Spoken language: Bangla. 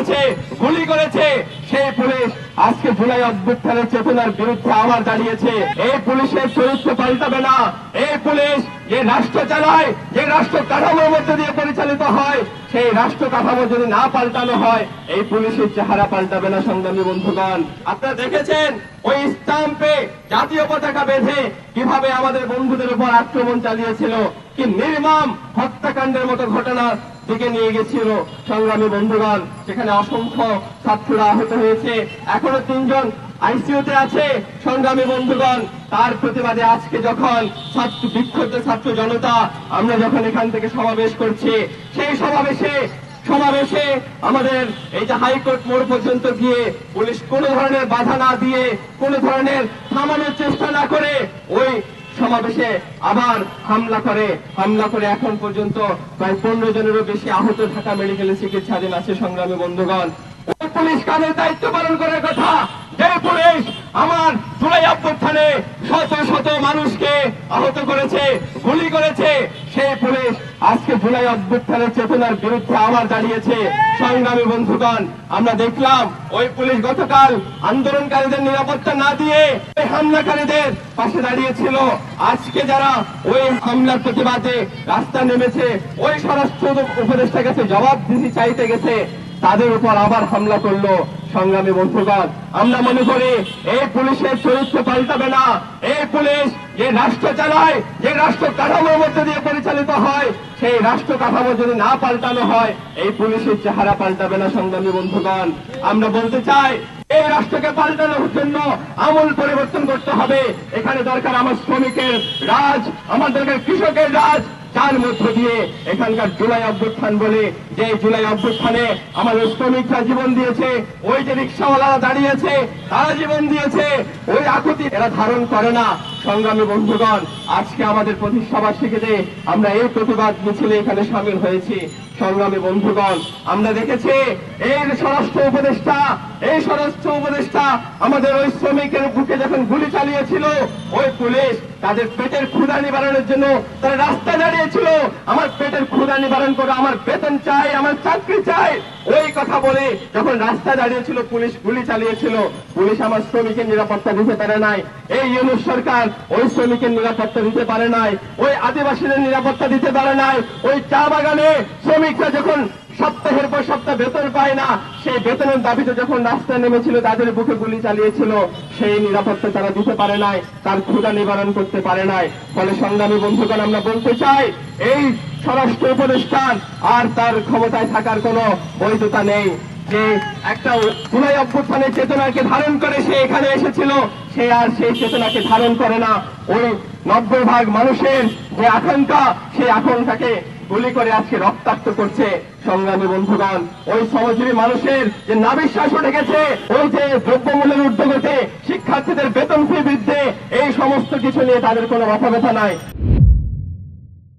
করেছে, গুলি করেছে। সেই পুলিশ আজকে জুলাই অভ্যুত্থানের চেতনার বিরুদ্ধে আবার দাঁড়িয়েছে। এই পুলিশের চরিত্র পাল্টাবে না। এই পুলিশ যে রাষ্ট্র চালায়, যে রাষ্ট্র কাঠামোর মধ্যে দিয়ে পরিচালিত হয়, সেই রাষ্ট্র কাঠামো যদি না পাল্টানো হয়, এই পুলিশের চেহারা পাল্টাবে না, সংগ্রামী বন্ধুগণ। আপনারা দেখেছেন, ওই স্টাম্পে জাতীয় পতাকা বেঁধে কীভাবে আমাদের বন্ধুদের উপর আক্রমণ চালিয়েছিল। কি নির্মম হত্যাকাণ্ডের মতো ঘটনার দিকে নিয়ে গেছিল সংগ্রামী বন্ধুগণ। সেখানে অসংখ্য ছাত্ররা আহত হয়েছে। এখনও তিনজন আইসিইউতে আছে, সংগ্রামী বন্ধুগণ। তার প্রতিবাদে আজকে যখন ছাত্র, বিক্ষুব্ধ ছাত্র জনতা, আমরা যখন এখান থেকে সমাবেশ করছি, সেই সমাবেশে সমাবেশে আমাদের এই যে হাইকোর্ট মোড় পর্যন্ত গিয়ে পুলিশ কোনো ধরনের বাধা না দিয়ে, কোনো ধরনের থামানোর চেষ্টা না করে ওই সমাবেশে আবার হামলা করে হামলা করে এখন পর্যন্ত প্রায় পনেরো জনেরও বেশি আহত ঢাকা মেডিকেলে চিকিৎসাধীন আছে সংগ্রামী বন্ধুগণ। পুলিশ কাদের দায়িত্ব পালন করার কথা? যে পুলিশ আমার জুলাই অভ্যুত্থানে শত শত মানুষকে আহত করেছে, গুলি করেছে, সেই পুলিশ আজকে জুলাই অভ্যুত্থানের চেতনার বিরুদ্ধে আবার দাঁড়িয়েছে সংগ্রামী বন্ধুগণ। আমরা দেখলাম, ওই পুলিশ গতকাল আন্দোলনকারীদের নিরাপত্তা না দিয়ে ওই হামলাকারীদের পাশে দাঁড়িয়েছিল। আজকে যারা ওই হামলার প্রতিবাদে রাস্তা নেমেছে, ওই স্বরাষ্ট্র উপদেষ্টা গেছে জবাব দিতে চাইতে গেছে, তাদের উপর আবার হামলা করল। সংগ্রামী বন্ধুগণ, আমরা মনে করি এই পুলিশের চরিত্র পাল্টাবে না। এই পুলিশ যে রাষ্ট্র চালায়, যে রাষ্ট্র কাঠামোর মধ্যে দিয়ে পরিচালিত হয়, সেই রাষ্ট্র কাঠামো যদি না পাল্টানো হয়, এই পুলিশের চেহারা পাল্টাবে না সংগ্রামী বন্ধুগণ। আমরা বলতে চাই, এই রাষ্ট্রকে পাল্টানোর জন্য আমূল পরিবর্তন করতে হবে। এখানে দরকার আমার শ্রমিকের রাজ, আমার দরকার কৃষকের রাজ যার মধ্য দিয়ে এখানকার জুলাই অভ্যুত্থান বলে যে জুলাই অভ্যুত্থানে আমাদের শ্রমিকরা জীবন দিয়েছে, ওই যে রিক্সাওয়ালারা দাঁড়িয়েছে, তারা জীবন দিয়েছে, ওই আকুতি এরা ধারণ করে না। সংগ্রামী বন্ধুগণ, আজকে আমাদের প্রতিষ্ঠাবার্ষিকীতে আমরা এই প্রতিবাদ মিছিলে এখানে সামিল হয়েছি। সংগ্রামী বন্ধুগণ, আমরা দেখেছি এই স্বরাষ্ট্র উপদেষ্টা, এই স্বরাষ্ট্র উপদেষ্টা আমাদের ওই শ্রমিকের বুকে যখন গুলি চালিয়েছিল। ওই পুলিশ তাদের পেটের ক্ষুধা নিবারণের জন্য তারা রাস্তা দাঁড়িয়েছিল। আমার পেটের ক্ষুধা নিবারণ করে, আমার বেতন চাই, আমার চাকরি চাই। ওই কথা বলে যখন রাস্তা দাঁড়িয়েছিল, পুলিশ গুলি চালিয়েছিল। পুলিশ আমার শ্রমিকের নিরাপত্তা দিতে পারে নাই। এই ইউনুস সরকার ওই শ্রমিকের নিরাপত্তা দিতে পারে নাই। ওই আদিবাসীদের নিরাপত্তা দিতে পারে নাই। ওই চা বাগানে শ্রমিকরা যখন সপ্তাহের পর সপ্তাহ বেতন পায় না। সেই বেতনের দাবিতে যখন রাস্তায় নেমেছিল, তাদের বুকে গুলি চালিয়েছিল, সেই নিরাপত্তা তারা দিতে পারে নাই, তার ক্ষুদা নিবারণ করতে পারে নাই। ফলে সংগ্রামী বন্ধুগণ, আমরা বলতে চাই, এই স্বরাষ্ট্র উপদেষ্টান আর তার ক্ষমতায় থাকার কোনো বৈধতা নেই। যে একটা জুলাই অভ্যুত্থানের চেতনাকে ধারণ করে সে এখানে এসেছিল, সে আর সেই চেতনাকে ধারণ করে না। ওই নব্বই ভাগ মানুষের যে আকাঙ্ক্ষা, সেই আকাঙ্ক্ষাকে গুলি করে আজকে রক্তাক্ত করছে সংগ্রামী বন্ধুগণ। ওই শ্রমজীবী মানুষের যে নাবিশ্বাস উঠে গেছে, ওই যে দ্রব্যমূল্যের উদ্যোগতে শিক্ষার্থীদের বেতন ফি বৃদ্ধে, এই সমস্ত কিছু নিয়ে তাদের কোনো মাথা ব্যথা নাই।